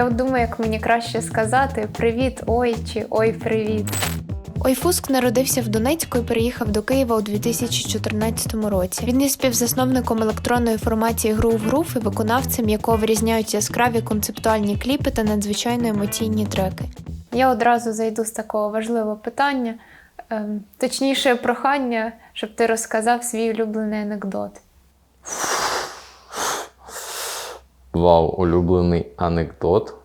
Я от думаю, як мені краще сказати привіт, ой чи ой, привіт. Ойфуск народився в Донецьку і переїхав до Києва у 2014 році. Він є співзасновником електронної формації Гру в Грув і виконавцем, якого вирізняють яскраві концептуальні кліпи та надзвичайно емоційні треки. Я одразу зайду з такого важливого питання, ем, точніше, прохання, щоб ти розказав свій улюблений анекдот. Вау, улюблений анекдот.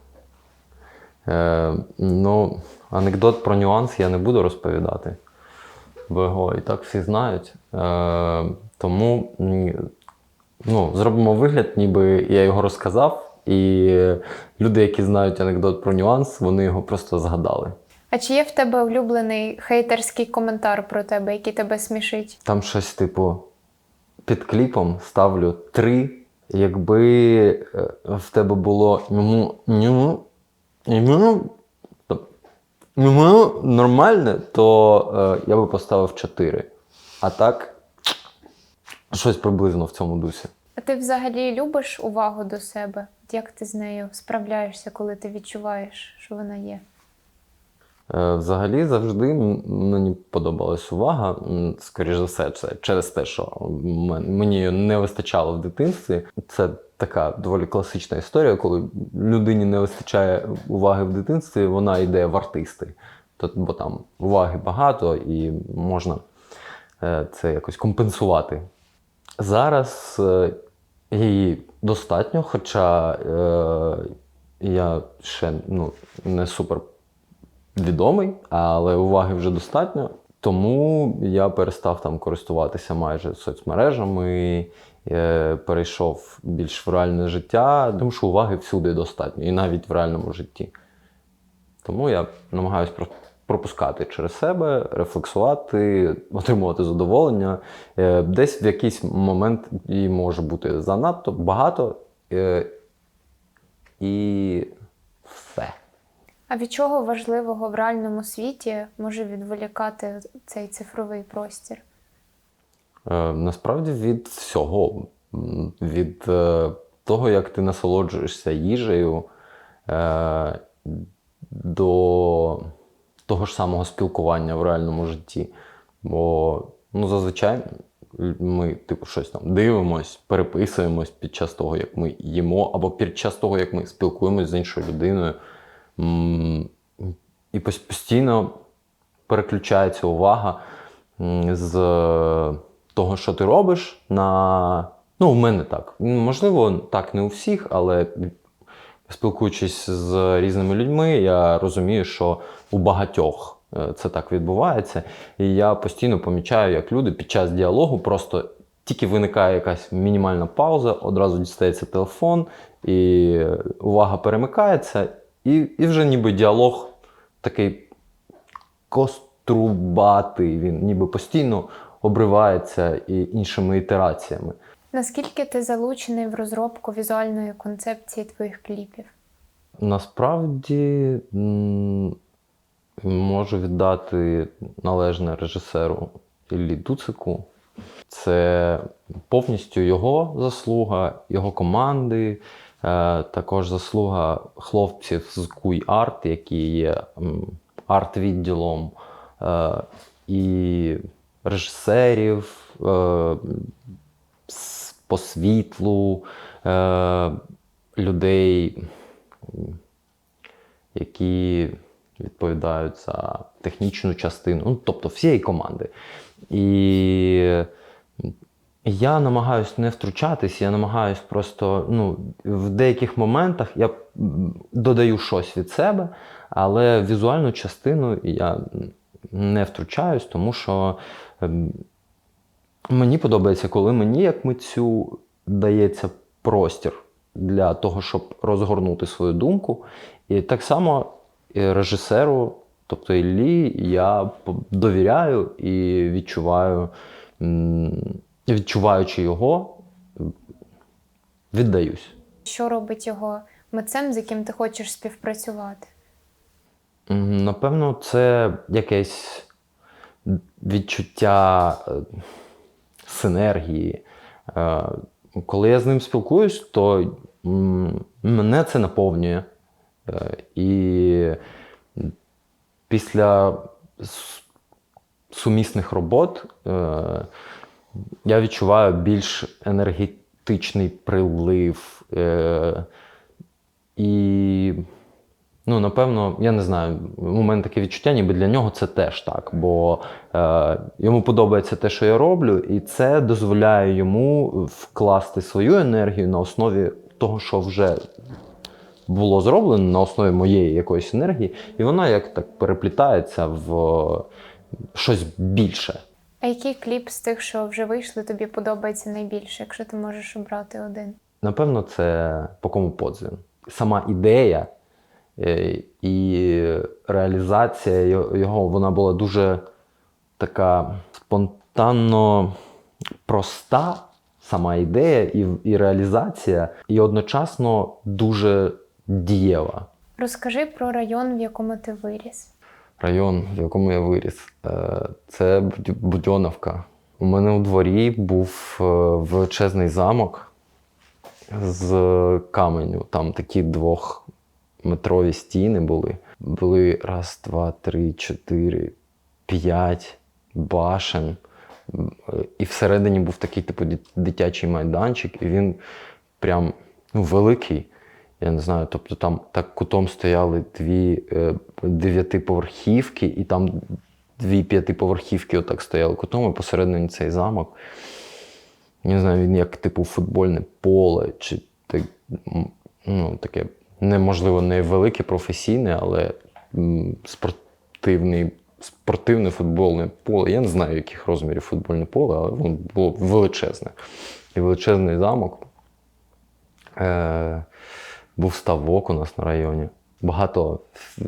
Е, ну, анекдот про нюанс я не буду розповідати, бо його і так всі знають. Е, тому ну, зробимо вигляд, ніби я його розказав, і люди, які знають анекдот про нюанс, вони його просто згадали. А чи є в тебе улюблений хейтерський коментар про тебе, який тебе смішить? Там щось, типу, під кліпом ставлю три. Якби е, в тебе було ньому, ньому, ньому, то- ньому нормальне, то е, я би поставив 4. А так, щось приблизно в цьому дусі. А ти взагалі любиш увагу до себе? Як ти з нею справляєшся, коли ти відчуваєш, що вона є? Е, Взагалі завжди мені подобалась увага. М, Скоріш за все, це через те, що мені не вистачало в дитинстві. Це така доволі класична історія, коли людині не вистачає уваги в дитинстві, вона йде в артисти. Бо там уваги багато і можна е, це якось компенсувати. Зараз е, її достатньо, хоча е, я ще ну, не супер відомий, але уваги вже достатньо. Тому я перестав там користуватися майже соцмережами, перейшов більш в реальне життя, тому що уваги всюди достатньо, і навіть в реальному житті. Тому я намагаюся про- пропускати через себе, рефлексувати, отримувати задоволення. Е, Десь в якийсь момент її може бути занадто багато. е, І все. А від чого важливого в реальному світі може відволікати цей цифровий простір? Е, Насправді від всього. Від е, того, як ти насолоджуєшся їжею, е, до того ж самого спілкування в реальному житті. Бо ну, зазвичай ми типу, щось там дивимось, переписуємось під час того, як ми їмо, або під час того, як ми спілкуємось з іншою людиною. І постійно переключається увага з того, що ти робиш, на. Ну, у мене так. Можливо, так не у всіх, але спілкуючись з різними людьми, я розумію, що у багатьох е, це так відбувається. І я постійно помічаю, як люди під час діалогу просто тільки виникає якась мінімальна пауза, одразу дістається телефон, і увага перемикається, і, і вже ніби діалог такий кострубатий, він ніби постійно обривається і іншими ітераціями. Наскільки ти залучений в розробку візуальної концепції твоїх кліпів? Насправді можу віддати належне режисеру Іллі Дуцику. Це повністю його заслуга, його команди, е, також заслуга хлопців з Куй Арт, які є арт-відділом, е, і режисерів е, по світлу, е, людей, які відповідають за технічну частину, ну, тобто всієї команди. І я намагаюся не втручатись, я намагаюся просто ну, в деяких моментах я додаю щось від себе, але візуальну частину я не втручаюсь, тому що мені подобається, коли мені, як митцю, дається простір для того, щоб розгорнути свою думку. І так само і режисеру, тобто Іллі, я довіряю і відчуваю, відчуваючи його, віддаюсь. Що робить його митцем, з яким ти хочеш співпрацювати? Напевно, це якесь відчуття е, синергії. Е, Коли я з ним спілкуюсь, то мене це наповнює. Е, І після сумісних робот я відчуваю більш енергетичний прилив. І, ну, напевно, я не знаю, у мене таке відчуття, ніби для нього це теж так. Бо е, йому подобається те, що я роблю, і це дозволяє йому вкласти свою енергію на основі того, що вже було зроблено, на основі моєї якоїсь енергії, і вона як так переплітається в щось більше. А який кліп з тих, що вже вийшли, тобі подобається найбільше, якщо ти можеш обрати один? Напевно, це по кому подзвін. Сама ідея е, і реалізація його вона була дуже така спонтанно проста, сама ідея і, і реалізація, і одночасно дуже дієва. Розкажи про район, в якому ти виріс. Район, в якому я виріс, е, це Будь- Будьоновка. У мене у дворі був е, величезний замок з каменю. Там такі двохметрові стіни були. Були раз, два, три, чотири, п'ять башен. І всередині був такий типу дитячий майданчик, і він прям ну, великий. Я не знаю, тобто там так кутом стояли дві е, дев'ятиповерхівки, і там дві п'ятиповерхівки отак стояли кутом, і посередині цей замок. Не знаю, він як типу футбольне поле, чи так, ну, таке неможливо не велике професійне, але спортивний, спортивне футбольне поле. Я не знаю, яких розмірів футбольне поле, але воно було величезне. І величезний замок. Е, був ставок у нас на районі. Багато е,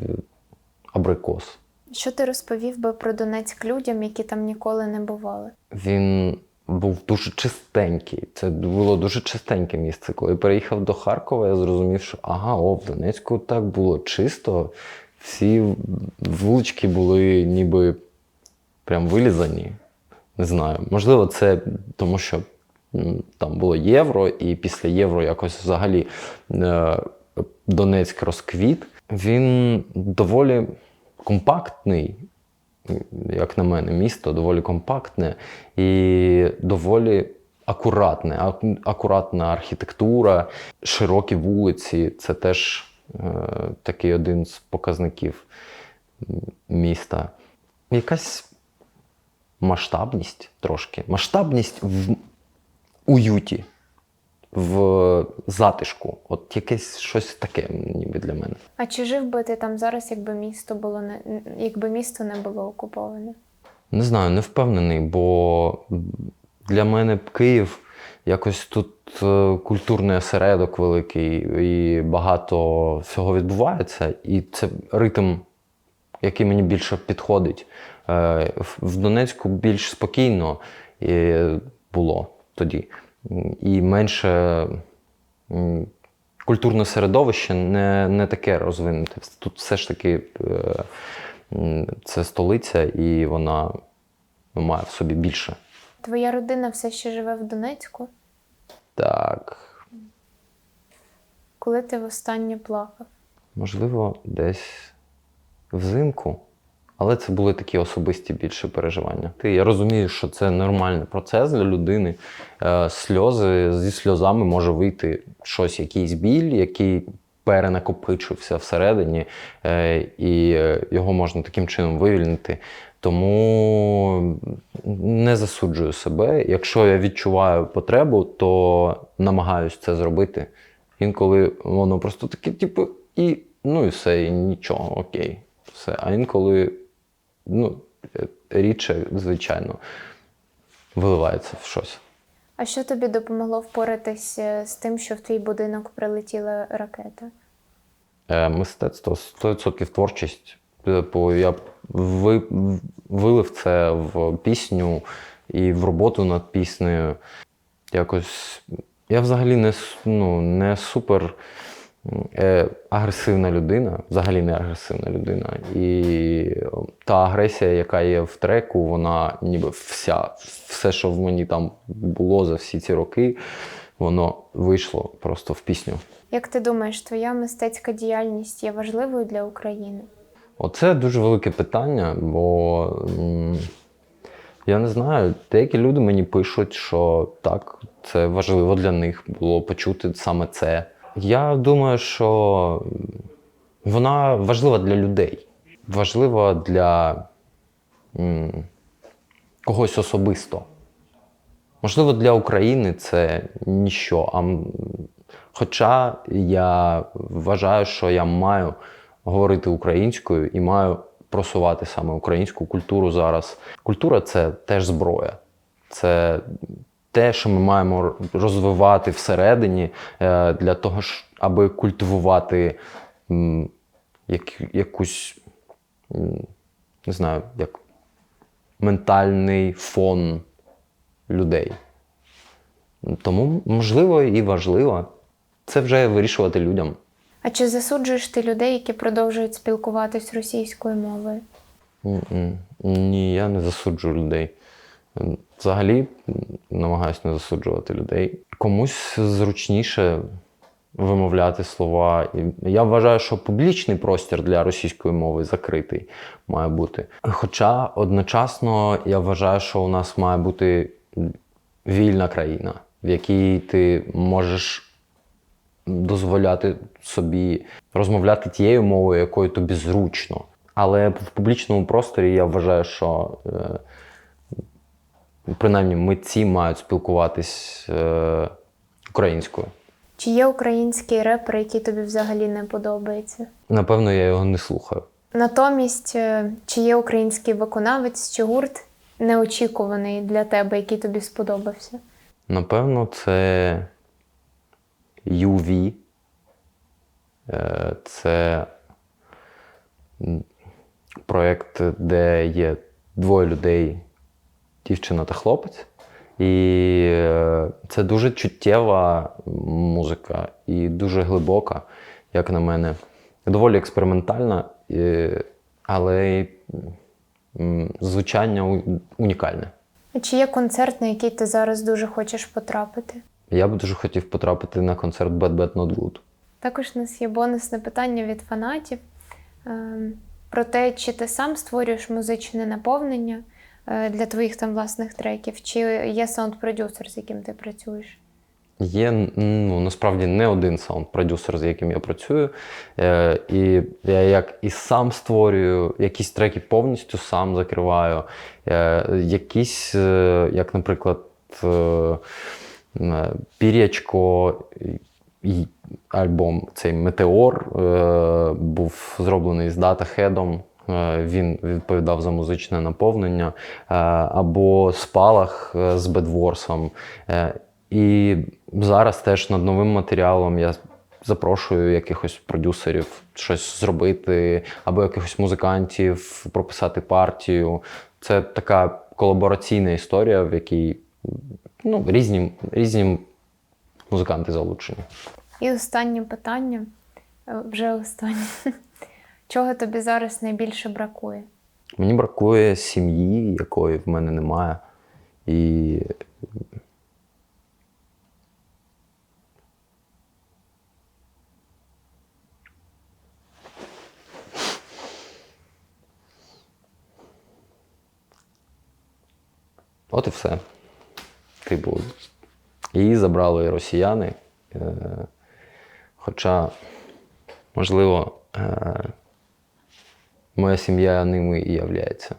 абрикос. Що ти розповів би про Донецьк людям, які там ніколи не бували? Він був дуже чистенький. Це було дуже чистеньке місце. Коли переїхав до Харкова, я зрозумів, що ага, о, в Донецьку так було чисто. Всі вулички були ніби прям вилізані. Не знаю. Можливо, це тому, що там було євро, і після євро якось взагалі е, Донецьк розквіт. Він доволі компактний, як на мене, місто доволі компактне і доволі акуратне. Акуратна архітектура, широкі вулиці це теж е, такий один з показників міста. Якась масштабність трошки. Масштабність в уюті, в затишку. От якесь щось таке, ніби для мене. А чи жив би ти там зараз, якби місто було не якби місто не було окуповане? Не знаю, не впевнений, бо для мене Київ якось тут е, культурний осередок великий, і багато всього відбувається, і це ритм, який мені більше підходить. Е, в- Донецьку більш спокійно е, було тоді. І менше культурне середовище не, не таке розвинуте. Тут все ж таки е, це столиця, і вона має в собі більше. Твоя родина все ще живе в Донецьку? Так, Коли ти востаннє плакав? можливо, десь взимку. Але це були такі особисті більше переживання. Ти- Я розумію, що це нормальний процес для людини. Е, Сльози зі сльозами може вийти щось, якийсь біль, який перенакопичився всередині, е, і е, його можна таким чином вивільнити. Тому не засуджую себе. Якщо я відчуваю потребу, то намагаюсь це зробити. Інколи воно просто таке, типу, і ну і все, і нічого, окей. Все. А інколи, ну, рідше, звичайно, виливається в щось. А що тобі допомогло впоратися з тим, що в твій будинок прилетіла ракета? Е, Мистецтво 100% творчість. Типу, я ви, вилив це в пісню і в роботу над піснею. Якось. Я взагалі не, ну, не супер агресивна людина, взагалі не агресивна людина. І та агресія, яка є в треку, вона ніби вся, все, що в мені там було за всі ці роки, воно вийшло просто в пісню. Як ти думаєш, твоя мистецька діяльність є важливою для України? Оце дуже велике питання, бо я не знаю, деякі люди мені пишуть, що так, це важливо для них було почути саме це. Я думаю, що вона важлива для людей, важлива для м, когось особисто. Можливо, для України це ніщо. А хоча я вважаю, що я маю говорити українською і маю просувати саме українську культуру зараз. Культура це теж зброя. Це те, що ми маємо розвивати всередині е, для того, аби культивувати як, якусь, не знаю, як ментальний фон людей. Тому можливо і важливо. Це вже вирішувати людям. А чи засуджуєш ти людей, які продовжують спілкуватись російською мовою? Ні, я не засуджую людей. Взагалі намагаюся не засуджувати людей. Комусь зручніше вимовляти слова. Я вважаю, що публічний простір для російської мови закритий має бути. Хоча одночасно я вважаю, що у нас має бути вільна країна, в якій ти можеш дозволяти собі розмовляти тією мовою, якою тобі зручно. Але в публічному просторі я вважаю, що е, принаймні митці мають спілкуватись е, українською. Чи є український репер, який тобі взагалі не подобається? Напевно, я його не слухаю. Натомість, е, чи є український виконавець чи гурт неочікуваний для тебе, який тобі сподобався? Напевно, це UV. Е, Це проєкт, де є двоє людей, дівчина та хлопець. І е, це дуже чуттєва музика і дуже глибока, як на мене. Доволі експериментальна, але звучання унікальне. А чи є концерт, на який ти зараз дуже хочеш потрапити? Я б дуже хотів потрапити на концерт Bad Bad Not Good. Також у нас є бонусне питання від фанатів ем, про те, чи ти сам створюєш музичне наповнення для твоїх там власних треків, чи є саунд-продюсер, з яким ти працюєш? Є ну, насправді не один саунд-продюсер, з яким я працюю. Е, і я як і сам створюю, якісь треки повністю сам закриваю. Е, якісь, е, як, наприклад, е, е, Пір'ячко, і альбом цей Метеор е, був зроблений з датахедом. Е, Він відповідав за музичне наповнення, Е, або спалах е, з Бедворсом. Е, І зараз теж над новим матеріалом я запрошую якихось продюсерів щось зробити, або якихось музикантів прописати партію. Це така колабораційна історія, в якій ну, різні, різні музиканти залучені. І останнє питання, е, вже останнє. Чого тобі зараз найбільше бракує? Мені бракує сім'ї, якої в мене немає. І От і все. Типу, її забрали росіяни. Е, хоча, можливо, е, моя сім'я ними і являється.